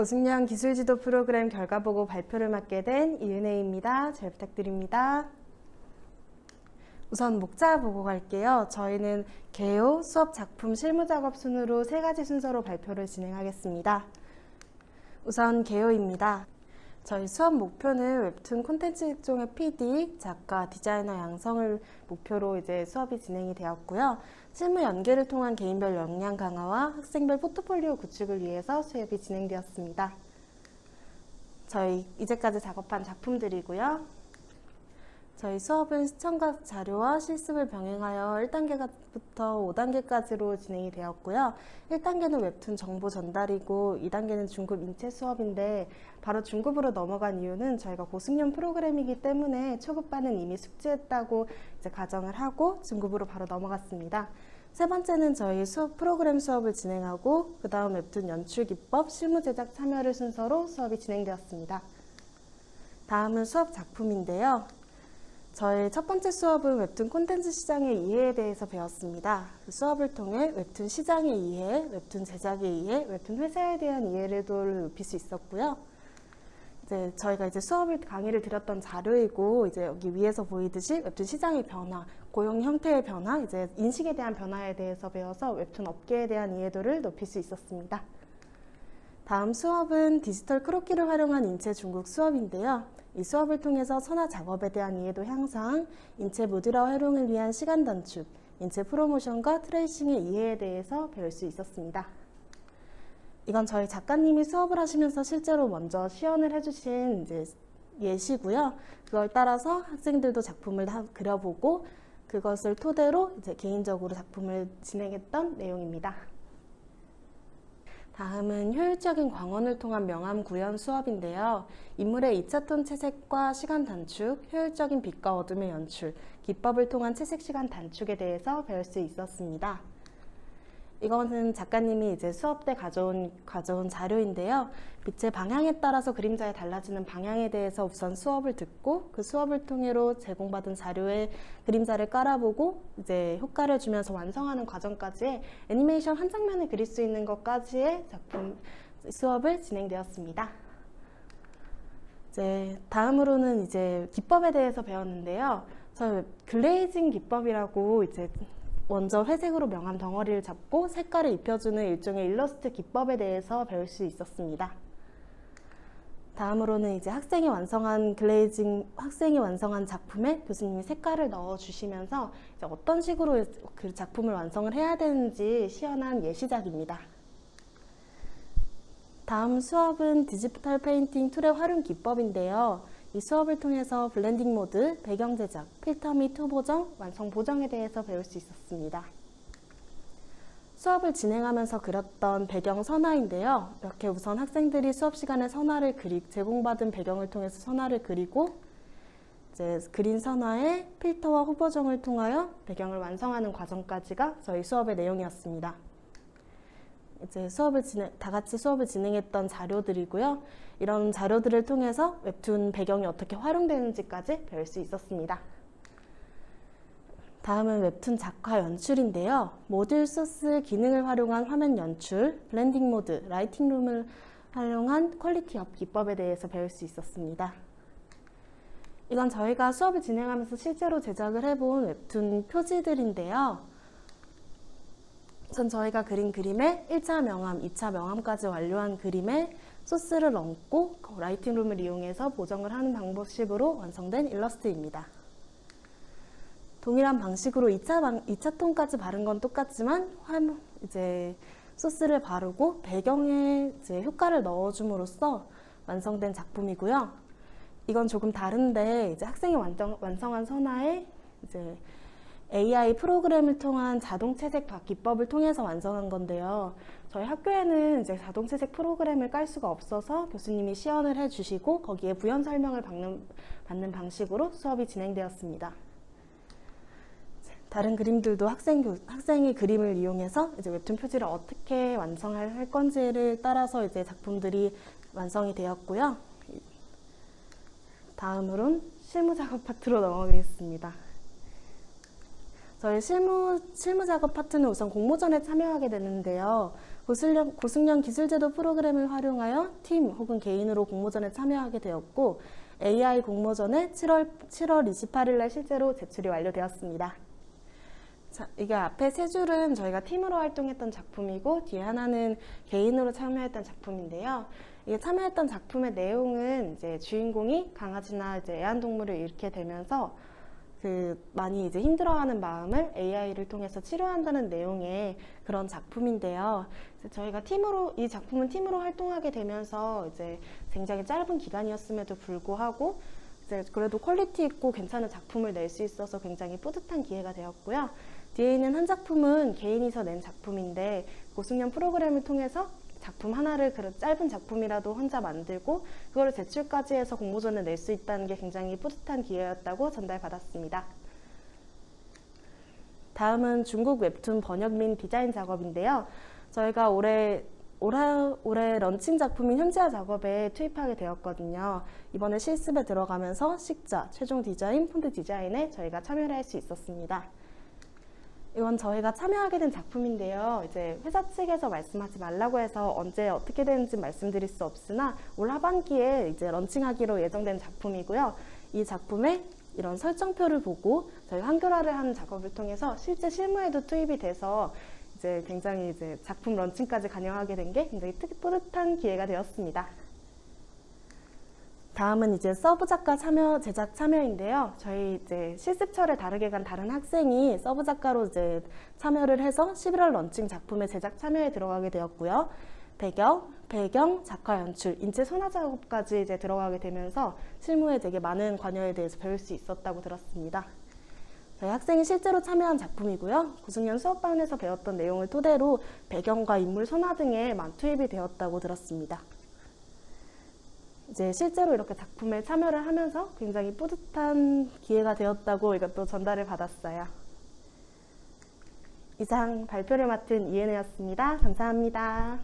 고승량 기술지도 프로그램 결과 보고 발표를 맡게 된 이은혜입니다. 잘 부탁드립니다. 우선 목차 보고 갈게요. 저희는 개요, 수업 작품 실무 작업 순으로 세 가지 순서로 발표를 진행하겠습니다. 우선 개요입니다. 저희 수업 목표는 웹툰 콘텐츠 일종의 PD, 작가, 디자이너 양성을 목표로 이제 수업이 진행이 되었고요. 실무 연계를 통한 개인별 역량 강화와 학생별 포트폴리오 구축을 위해서 수업이 진행되었습니다. 저희 이제까지 작업한 작품들이고요. 저희 수업은 시청과 자료와 실습을 병행하여 1단계부터 5단계까지로 진행이 되었고요. 1단계는 웹툰 정보 전달이고 2단계는 중급 인체 수업인데 바로 중급으로 넘어간 이유는 저희가 고승련 프로그램이기 때문에 초급반은 이미 숙지했다고 이제 가정을 하고 중급으로 바로 넘어갔습니다. 세 번째는 저희 수업 프로그램 수업을 진행하고 그 다음 웹툰 연출 기법, 실무 제작 참여를 순서로 수업이 진행되었습니다. 다음은 수업 작품인데요. 저희 첫 번째 수업은 웹툰 콘텐츠 시장의 이해에 대해서 배웠습니다. 그 수업을 통해 웹툰 시장의 이해, 웹툰 제작의 이해, 웹툰 회사에 대한 이해를 높일 수 있었고요. 이제 저희가 이제 수업을 강의를 드렸던 자료이고 이제 여기 위에서 보이듯이 웹툰 시장의 변화, 고용 형태의 변화, 이제 인식에 대한 변화에 대해서 배워서 웹툰 업계에 대한 이해도를 높일 수 있었습니다. 다음 수업은 디지털 크로키를 활용한 인체 중국 수업인데요. 이 수업을 통해서 선화 작업에 대한 이해도 향상, 인체 모듈화 활용을 위한 시간 단축, 인체 프로모션과 트레이싱의 이해에 대해서 배울 수 있었습니다. 이건 저희 작가님이 수업을 하시면서 실제로 먼저 시연을 해주신 예시고요. 그걸 따라서 학생들도 작품을 다 그려보고 그것을 토대로 이제 개인적으로 작품을 진행했던 내용입니다. 다음은 효율적인 광원을 통한 명암 구현 수업인데요. 인물의 2차 톤 채색과 시간 단축, 효율적인 빛과 어둠의 연출, 기법을 통한 채색 시간 단축에 대해서 배울 수 있었습니다. 이거는 작가님이 이제 수업 때 가져온, 가져온 자료인데요. 빛의 방향에 따라서 그림자의 달라지는 방향에 대해서 우선 수업을 듣고 그 수업을 통해로 제공받은 자료에 그림자를 깔아보고 이제 효과를 주면서 완성하는 과정까지의 애니메이션 한 장면을 그릴 수 있는 것까지의 작품 수업을 진행되었습니다. 이제 다음으로는 이제 기법에 대해서 배웠는데요. 저 글레이징 기법이라고 이제 먼저 회색으로 명암 덩어리를 잡고 색깔을 입혀주는 일종의 일러스트 기법에 대해서 배울 수 있었습니다. 다음으로는 이제 학생이 완성한 글레이징 학생이 완성한 작품에 교수님이 색깔을 넣어 주시면서 어떤 식으로 그 작품을 완성을 해야 되는지 시연한 예시작입니다. 다음 수업은 디지털 페인팅 툴의 활용 기법인데요. 이 수업을 통해서 블렌딩 모드, 배경 제작, 필터 및투 보정, 완성 보정에 대해서 배울 수 있었습니다. 수업을 진행하면서 그렸던 배경 선화인데요. 이렇게 우선 학생들이 수업 시간에 선화를 그리 제공받은 배경을 통해서 선화를 그리고 이제 그린 선화에 필터와 후보정을 통하여 배경을 완성하는 과정까지가 저희 수업의 내용이었습니다. 이제 수업을 진행, 다 같이 수업을 진행했던 자료들이고요. 이런 자료들을 통해서 웹툰 배경이 어떻게 활용되는지까지 배울 수 있었습니다. 다음은 웹툰 작화 연출인데요. 모듈 소스 기능을 활용한 화면 연출, 블렌딩 모드, 라이팅 룸을 활용한 퀄리티 업 기법에 대해서 배울 수 있었습니다. 이건 저희가 수업을 진행하면서 실제로 제작을 해본 웹툰 표지들인데요. 전 저희가 그린 그림에 1차 명암, 2차 명암까지 완료한 그림에 소스를 얹고 라이팅룸을 이용해서 보정을 하는 방법식으로 완성된 일러스트입니다. 동일한 방식으로 2차, 방, 2차 톤까지 바른 건 똑같지만 이제 소스를 바르고 배경에 이제 효과를 넣어줌으로써 완성된 작품이고요. 이건 조금 다른데 이제 학생이 완성, 완성한 선화에 이제 AI 프로그램을 통한 자동 채색 기법을 통해서 완성한 건데요. 저희 학교에는 이제 자동 채색 프로그램을 깔 수가 없어서 교수님이 시연을 해주시고 거기에 부연 설명을 받는, 받는 방식으로 수업이 진행되었습니다. 다른 그림들도 학생, 학생이 그림을 이용해서 이제 웹툰 표지를 어떻게 완성할 건지를 따라서 이제 작품들이 완성이 되었고요. 다음으론 실무 작업 파트로 넘어가겠습니다. 저희 실무, 실무 작업 파트는 우선 공모전에 참여하게 되는데요. 고승련, 고승련 기술제도 프로그램을 활용하여 팀 혹은 개인으로 공모전에 참여하게 되었고 AI 공모전에 7월, 7월 28일 날 실제로 제출이 완료되었습니다. 자, 이게 앞에 세 줄은 저희가 팀으로 활동했던 작품이고 뒤에 하나는 개인으로 참여했던 작품인데요. 이게 참여했던 작품의 내용은 이제 주인공이 강아지나 이제 애완동물을 잃게 되면서 그 많이 이제 힘들어하는 마음을 AI를 통해서 치료한다는 내용의 그런 작품인데요. 저희가 팀으로 이 작품은 팀으로 활동하게 되면서 이제 굉장히 짧은 기간이었음에도 불구하고 이제 그래도 퀄리티 있고 괜찮은 작품을 낼 수 있어서 굉장히 뿌듯한 기회가 되었고요. 뒤에 있는 한 작품은 개인이서 낸 작품인데 고승련 프로그램을 통해서 작품 하나를 그 짧은 작품이라도 혼자 만들고 그거를 제출까지 해서 공모전에 낼수 있다는 게 굉장히 뿌듯한 기회였다고 전달받았습니다. 다음은 중국 웹툰 번역 및 디자인 작업인데요. 저희가 올해 올해, 올해 런칭 작품인 현지화 작업에 투입하게 되었거든요. 이번에 실습에 들어가면서 식자, 최종 디자인, 폰트 디자인에 저희가 참여를 할 수 있었습니다. 이건 저희가 참여하게 된 작품인데요. 이제 회사 측에서 말씀하지 말라고 해서 언제 어떻게 되는지 말씀드릴 수 없으나 올 하반기에 이제 런칭하기로 예정된 작품이고요. 이 작품의 이런 설정표를 보고 저희 한글화를 하는 작업을 통해서 실제 실무에도 투입이 돼서 이제 굉장히 이제 작품 런칭까지 관여하게 된 게 굉장히 뜻- 뿌듯한 기회가 되었습니다. 다음은 이제 서브 작가 참여 제작 참여인데요. 저희 이제 실습철에 다르게 간 다른 학생이 서브 작가로 이제 참여를 해서 11월 런칭 작품의 제작 참여에 들어가게 되었고요. 배경, 배경, 작화 연출, 인체 손화 작업까지 이제 들어가게 되면서 실무에 되게 많은 관여에 대해서 배울 수 있었다고 들었습니다. 저희 학생이 실제로 참여한 작품이고요. 고승년 수업반에서 배웠던 내용을 토대로 배경과 인물 손화 등에 만 투입이 되었다고 들었습니다. 이제 실제로 이렇게 작품에 참여를 하면서 굉장히 뿌듯한 기회가 되었다고 이것도 전달을 받았어요. 이상 발표를 맡은 이은혜였습니다. 감사합니다.